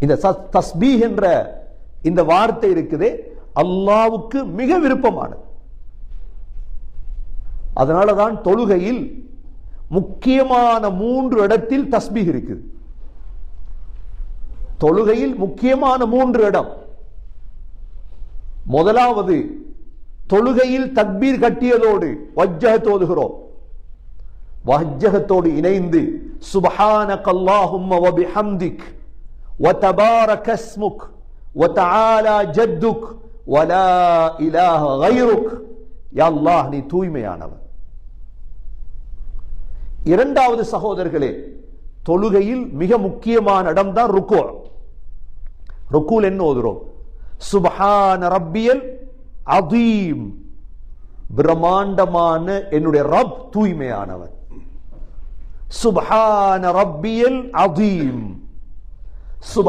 இந்த தஸ்பீ என்ற இந்த வார்த்தை இருக்குதே. அல்லாவுக்கு மிக விருப்பமானது. அதனாலதான் தொழுகையில் முக்கியமான மூன்று இடத்தில் தஸ்பி இருக்குது. தொழுகையில் முக்கியமான மூன்று இடம். முதலாவது தொழுகையில் தக்பீர் கட்டியதோடு வஜ்ஜகத்தோதுகிறோம் வஜ்ஜகத்தோடு இணைந்து சுபஹான கல்லாஹும் وتبارك اسمك وتعالى جدك ولا إله غيرك யா அல்லாஹ் நீ தூய்மையானவன் இரண்டாவது சகோதரர்களே தொழுகையில் மிக முக்கியமான இடம் தான் ருக்கு ருக்குல் என்ன ஓதுறோம் சுபஹான ரப்பியல் அதீம் பிரம்மாண்டமான என்னுடைய ரப் தூய்மையானவன் சுபஹான ரப்பியல் அதீம் 是吧。